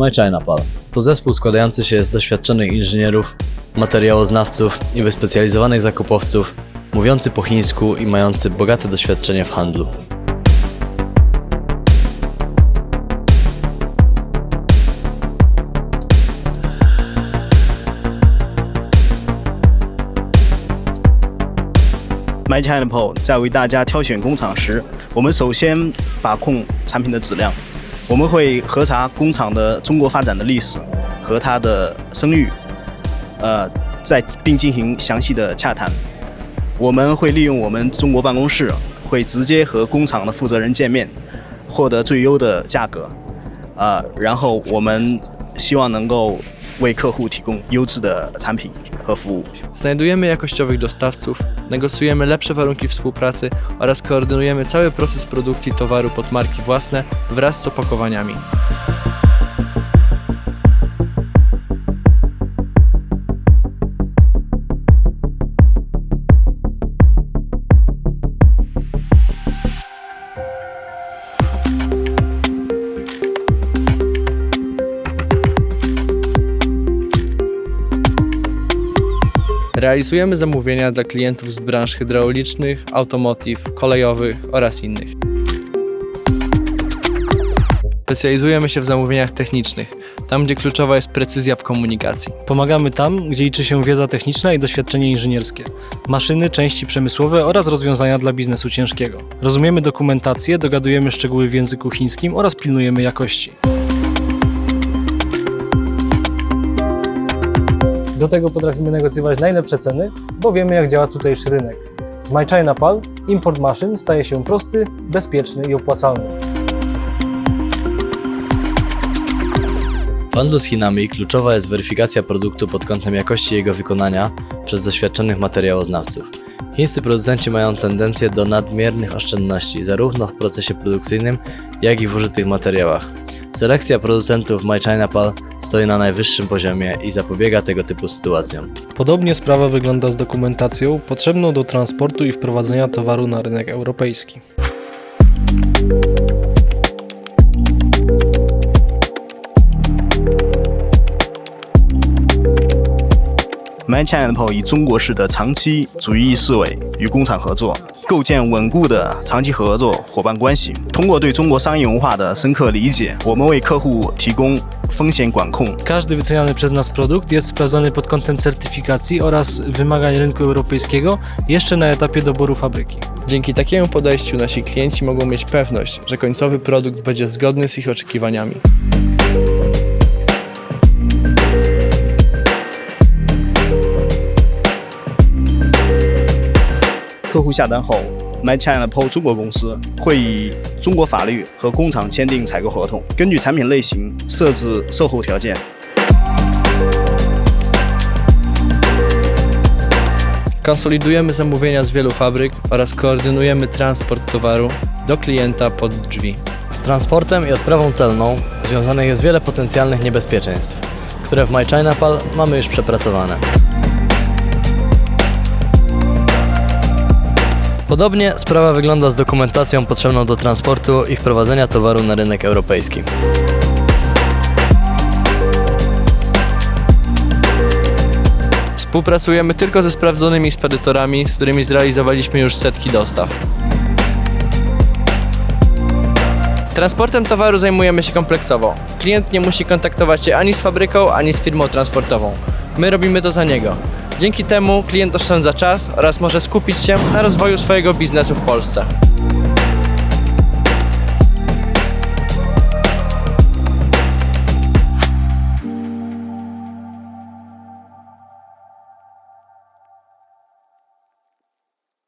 My Chinapal to zespół składający się z doświadczonych inżynierów, materiałoznawców i wyspecjalizowanych zakupowców, mówiący po chińsku i mający bogate doświadczenie w handlu. My China Pro 在为大家挑选工厂时，我们首先把控产品的质量， 我们会核查工厂的中国发展的历史和它的声誉，呃，再并进行详细的洽谈。我们会利用我们中国办公室，会直接和工厂的负责人见面，获得最优的价格，呃，然后我们希望能够为客户提供优质的产品和服务。Negocjujemy lepsze warunki współpracy oraz koordynujemy cały proces produkcji towaru pod marki własne wraz z opakowaniami. Realizujemy zamówienia dla klientów z branż hydraulicznych, automotive, kolejowych oraz innych. Specjalizujemy się w zamówieniach technicznych, tam gdzie kluczowa jest precyzja w komunikacji. Pomagamy tam, gdzie liczy się wiedza techniczna i doświadczenie inżynierskie, maszyny, części przemysłowe oraz rozwiązania dla biznesu ciężkiego. Rozumiemy dokumentację, dogadujemy szczegóły w języku chińskim oraz pilnujemy jakości. Tego potrafimy negocjować najlepsze ceny, bo wiemy jak działa tutejszy rynek. Z My China Pal import maszyn staje się prosty, bezpieczny i opłacalny. W handlu z Chinami kluczowa jest weryfikacja produktu pod kątem jakości jego wykonania przez doświadczonych materiałoznawców. Chińscy producenci mają tendencję do nadmiernych oszczędności zarówno w procesie produkcyjnym, jak i w użytych materiałach. Selekcja producentów My Chinapal stoi na najwyższym poziomie i zapobiega tego typu sytuacjom. Podobnie sprawa wygląda z dokumentacją potrzebną do transportu i wprowadzenia towaru na rynek europejski. My China Pro 以中国式的长期主义思维与工厂合作， 构建稳固的长期合作伙伴关系。通过对中国商业文化的深刻理解，我们为客户提供风险管控、 Każdy wyceniany przez nas produkt jest sprawdzany pod kątem certyfikacji oraz wymagań rynku europejskiego jeszcze na etapie doboru fabryki. Dzięki takiemu podejściu nasi klienci mogą mieć pewność, że końcowy produkt będzie zgodny z ich oczekiwaniami. 客户下单后，My China Pro 中国公司会以中国法律和工厂签订采购合同，根据产品类型设置售后条件。 Konsolidujemy zamówienia z wielu fabryk oraz koordynujemy transport towaru do klienta pod drzwi. Z transportem i odprawą celną związanych jest wiele potencjalnych niebezpieczeństw, które w My Chinapal mamy już przepracowane. Podobnie sprawa wygląda z dokumentacją potrzebną do transportu i wprowadzenia towaru na rynek europejski. Współpracujemy tylko ze sprawdzonymi spedytorami, z którymi zrealizowaliśmy już setki dostaw. Transportem towaru zajmujemy się kompleksowo. Klient nie musi kontaktować się ani z fabryką, ani z firmą transportową. My robimy to za niego. Dzięki temu klient oszczędza czas oraz może skupić się na rozwoju swojego biznesu w Polsce.